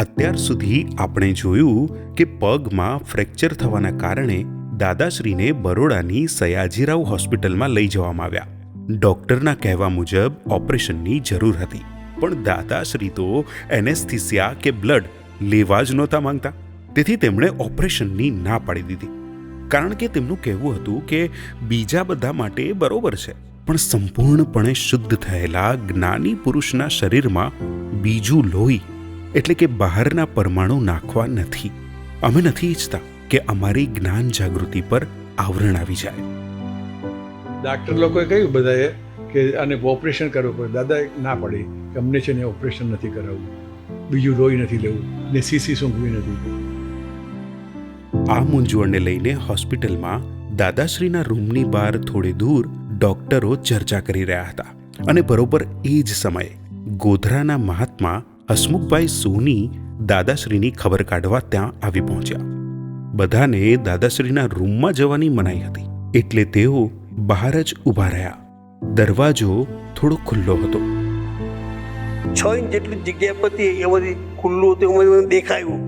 અત્યાર સુધી આપણે જોયું કે પગમાં ફ્રેક્ચર થવાના કારણે દાદાશ્રીને બરોડાની સયાજીરાવ હોસ્પિટલમાં લઈ જવામાં આવ્યા. ડૉક્ટરના કહેવા મુજબ ઓપરેશનની જરૂર હતી, પણ દાદાશ્રી તો એનેસ્થિસિયા કે બ્લડ લેવા જ નહોતા માંગતા. તેથી તેમણે ઓપરેશનની ના પાડી દીધી. કારણ કે તેમનું કહેવું હતું કે બીજા બધા માટે બરોબર છે, પણ સંપૂર્ણપણે શુદ્ધ થયેલા જ્ઞાની પુરુષના શરીરમાં બીજું લોહી એટલે કે બહારના પરમાણુ નાખવા નથી. અમે નથી ઈચ્છતા કે અમારી જ્ઞાન જાગૃતિ પર આવરણ આવી જાય. ડાક્ટર લોકોએ કહ્યું બધાએ કે આને ઓપરેશન કરવું પડે દાદાએ ના પડી કે અમને છે ને ઓપરેશન નથી કરાવવું. બીજું લોહી નથી લેવું ને સીસી સૂંઘવી નથી. આ મૂંઝવણને લઈને હોસ્પિટલમાં દાદાશ્રીના રૂમની બહાર થોડે દૂર ડોક્ટરો ચર્ચા કરી રહ્યા હતા. અને બરોબર એ જ સમયે ગોધરાના મહાત્મા હસમુખભાઈ સોની દાદાશ્રીની ખબર કાઢવા ત્યાં આવી પહોંચ્યા. બધાને દાદાશ્રીના રૂમમાં જવાની મનાઈ હતી. એટલે તેઓ બહાર જ ઊભા રહ્યા. દરવાજો થોડો ખુલ્લો હતો. છ ઇંચ જેટલી જગ્યા પરથી એ બધી ખુલ્લું હતું, એમાં મને દેખાયું.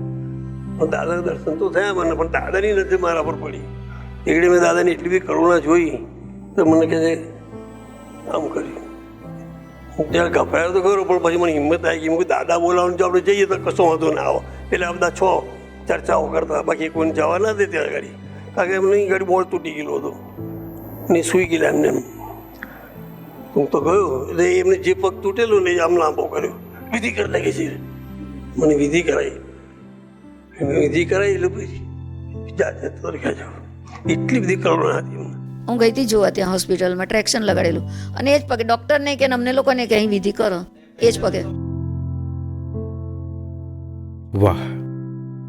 પણ દાદાના દર્શન તો થયા મને, પણ દાદાની નજર મારા પર પડી. એટલે મેં દાદાની એટલી બી કરુણા જોઈ, તો મને કહે આમ કર્યું. હું ત્યારે ગભરાયો તો ખરો, પણ પછી મને હિંમત આવી ગઈ. મેં દાદા બોલાવવાનું જો આપણે જઈએ તો કશો વાંધો ના આવો. એટલે આ બધા છો ચર્ચાઓ કરતા, બાકી કોઈને જવા ના દે ત્યાં ગાડી. કારણ કે એમને ગાડી બોર્ડ તૂટી ગયેલો હતો. ને સૂઈ ગયેલા એમને એમ. હું તો ગયો, એટલે એમને જે પગ તૂટેલો ને આમ લાંબો કર્યો. વિધિ કરી, લાગે છે. મને વિધિ કરાવી એમને વિધિ કરાવી એટલે પછી જાતે જાઓ એટલી બધી કરુણા હતી એમને. હું ગઈ હતી જોવા ત્યાં હોસ્પિટલમાં, ટ્રેક્શન લગાડેલું. અને એ જ પગે, ડૉક્ટરને કે અમને લોકોને કે, અહીં વિધિ કરો. એ જ પગે. વાહ.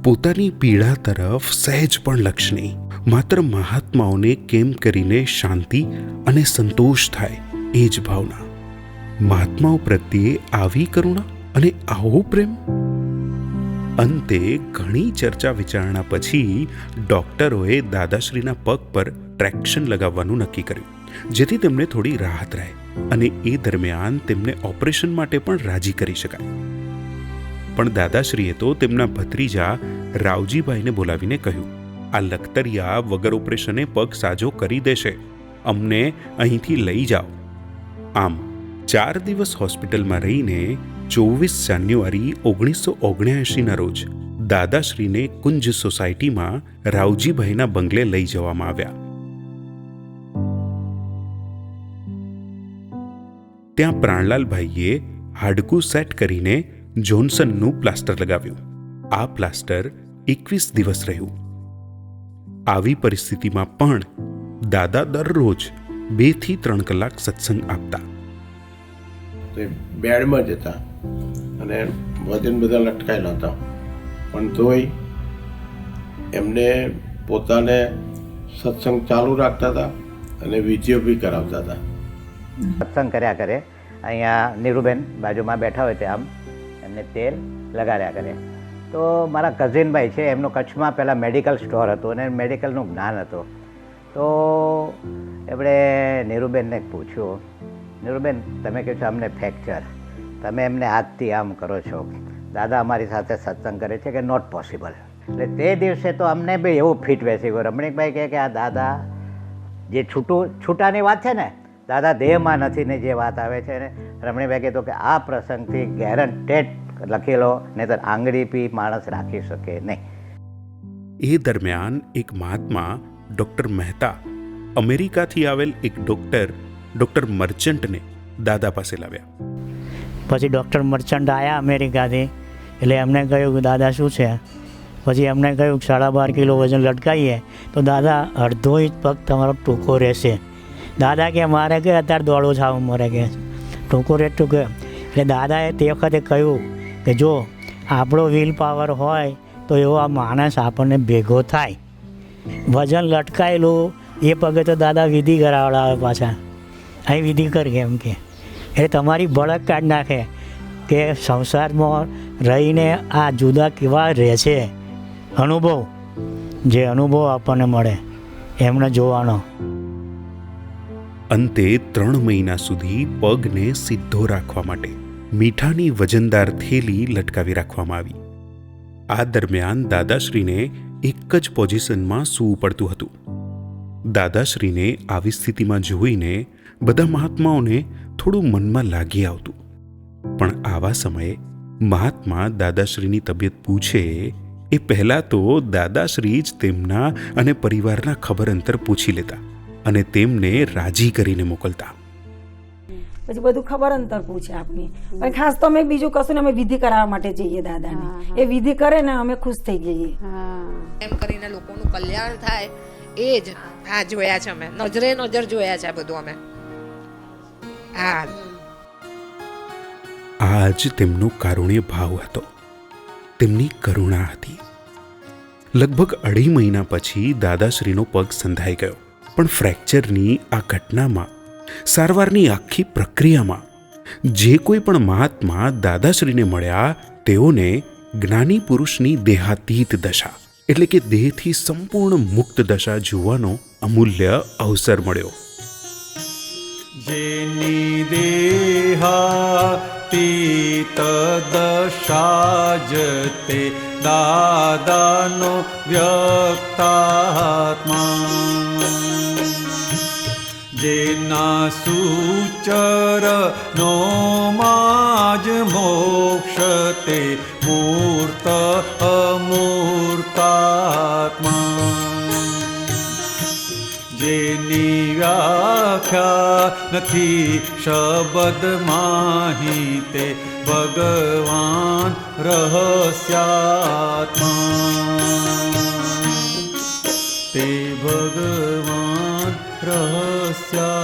પોતાની પીડા તરફ સહેજ પણ લક્ષ માત્ર મહાત્માઓને કેમ કરીને શાંતિ અને સંતોષ થાય એ જ ભાવના. મહાત્માઓ પ્રત્યે આવી કરુણા અને આવો પ્રેમ? અંતે ઘણી ચર્ચા વિચારણા પછી ડોક્ટરોએ દાદાશ્રીના પગ પર ટ્રેક્શન લગાવવાનું નક્કી કર્યું, જેથી તેમને થોડી રાહત રહે અને એ દરમિયાન તેમને ઓપરેશન માટે પણ રાજી કરી શકાય. પણ દાદાશ્રીએ તો તેમના ભત્રીજા રાવજીભાઈને બોલાવીને કહ્યું, આ લખતરિયા વગર ઓપરેશને પગ સાજો કરી દેશે. અમને અહીંથી લઈ જાઓ. આમ ચાર દિવસ હોસ્પિટલમાં રહીને ચોવીસ જાન્યુઆરી ઓગણીસો ઓગણ્યાએંશીના રોજ દાદાશ્રીને કુંજ સોસાયટીમાં રાવજીભાઈના બંગલે લઈ જવામાં આવ્યા. ત્યાં પ્રાણલાલભાઈએ હાડકું સેટ કરીને જોન્સનનું પ્લાસ્ટર લગાવ્યું. આ પ્લાસ્ટર એકવીસ દિવસ રહ્યું. આવી પરિસ્થિતિમાં પણ દાદા દરરોજ બેથી ત્રણ કલાક સત્સંગ આપતા. બેડમાં જ હતા. અને વજન બધા લટકાયેલા હતા. પણ તોય એમને પોતાને સત્સંગ ચાલુ રાખતા હતા અને વિધિઓ બી કરાવતા હતા. સત્સંગ કર્યા કરે. અહીંયા નીરુબેન બાજુમાં બેઠા હોય તે આમ એમને તેલ લગાડ્યા કરે. તો મારા કઝિનભાઈ છે, એમનું કચ્છમાં પહેલાં મેડિકલ સ્ટોર હતું અને મેડિકલનું જ્ઞાન હતું. તો એમણે નીરુબેનને પૂછ્યું, નીરુબેન, તમે કહો છો અમને ફ્રેક્ચર તમે એમને હાથથી આમ કરો છો. દાદા અમારી સાથે સત્સંગ કરે છે કે નોટ પોસિબલ એટલે તે દિવસે તો અમને બી એવું ફિટ બેસી ગયું રમણીકભાઈ કહે કે આ દાદા જે છૂટું, છૂટાની વાત છે ને, દાદા દેહમાં નથી ને જે વાત આવે છે ને રમણીભાઈ કહેતો કે આ પ્રસંગથી ગેરંટેડ લખેલો નહીતર આંગળી પી માણસ રાખી શકે નહીં. એ દરમિયાન એક મહાત્મા ડૉક્ટર મહેતા અમેરિકાથી આવેલ એક ડૉક્ટર ડૉક્ટર મર્ચન્ટને દાદા પાસે લાવ્યા. પછી ડૉક્ટર મર્ચન્ટ આવ્યા અમેરિકાથી. એટલે એમને કહ્યું કે, દાદા, શું છે? પછી એમને કહ્યું કે, સાડા બાર કિલો વજન લટકાવીએ તો દાદા, અડધો ઇંચ પગ તમારો ટૂંકો રહેશે. દાદા કે, મારે કે, અત્યારે દોડો છાવ મરે કે. ટૂંકો રહે ટૂંકો એટલે દાદાએ તે વખતે કહ્યું કે, જો આપણો વિલ પાવર હોય, તો એવો આ માણસ આપણને ભેગો થાય. વજન લટકાયેલું, એ પગે તો દાદા વિધિ કરાવડાવે પાછા. અહીં વિધિ કરી એમ કે. એ તમારી બળક કાઢી નાખે કે સંસારમાં રહીને આ જુદા કેવા રહે છે. અનુભવ, જે અનુભવ આપણને મળે, એમને જોવાનો. અંતે ત્રણ મહિના સુધી પગને સીધો રાખવા માટે મીઠાની વજનદાર થેલી લટકાવી રાખવામાં આવી. આ દરમિયાન દાદાશ્રીને એક જ પોઝિશનમાં સૂવું પડતું હતું. દાદાશ્રીને આવી સ્થિતિમાં જોઈને બધા મહાત્માઓને થોડું મનમાં લાગી આવતું. પણ આવા સમયે મહાત્મા દાદાશ્રીની તબિયત પૂછે એ પહેલાં તો દાદાશ્રી જ તેમના અને પરિવારના ખબર અંતર પૂછી લેતા અને તેમને રાજી કરીને મોકલતા. પછી બધું ખબર અંતર પૂછે આપની. પણ ખાસ તો અમે બીજું કશું ને અમે વિધિ કરાવવા માટે જઈએ દાદાને. એ વિધિ કરે ને અમે ખુશ થઈ જઈએ. એમ કરીને લોકોનું કલ્યાણ થાય એ જ હા જોયા છે અમે. નજરે નજર જોયા છે બધું અમે. આ આજ તેમનો કારુણ્ય ભાવ હતો. તેમની કરુણા હતી. લગભગ અઢી મહિના પછી દાદાશ્રીનો પગ સંધાઈ ગયો, પણ ફ્રેક્ચરની આ ઘટનામાં, સારવારની આખી પ્રક્રિયામાં, જે કોઈ પણ મહાત્મા દાદાશ્રીને મળ્યા, તેઓને જ્ઞાની પુરુષની દેહાતીત દશા, એટલે કે દેહથી સંપૂર્ણ મુક્ત દશા જોવાનો અમૂલ્ય અવસર મળ્યો. ये नि देहादशाजते द्यक्तात्मा जना सुर नो माज मोक्षते मूर्त अमूर्तात्मा। મોક્ષ તે મૂર્ત અમૂર્તાત્મા જેની વ્યાખ્યા નથી શબ્દ માહી તે ભગવાન રહસ્યાત્મા તે ભગવાન રહસ્યાત્મા